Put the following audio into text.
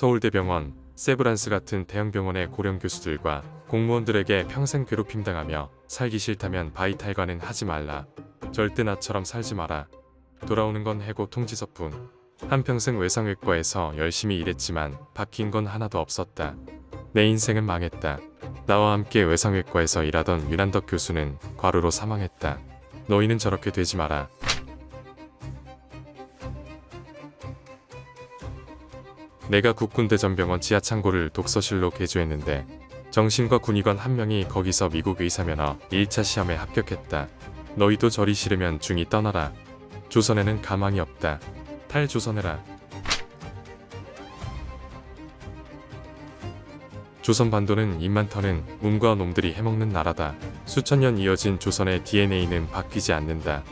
서울대병원, 세브란스 같은 대형병원의 고령 교수들과 공무원들에게 평생 괴롭힘 당하며 살기 싫다면 바이탈과는 하지 말라. 절대 나처럼 살지 마라. 돌아오는 건 해고 통지서뿐. 한평생 외상외과에서 열심히 일했지만 바뀐 건 하나도 없었다. 내 인생은 망했다. 나와 함께 외상외과에서 일하던 윤한덕 교수는 과로로 사망했다. 너희는 저렇게 되지 마라. 내가 국군대전병원 지하창고를 독서실로 개조했는데 정신과 군의관 한 명이 거기서 미국 의사면허 1차 시험에 합격했다. 너희도 저리 싫으면 중이 떠나라. 조선에는 가망이 없다. 탈조선해라. 조선 반도는 입만 터는 문과 놈들이 해먹는 나라다. 수천 년 이어진 조선의 DNA는 바뀌지 않는다.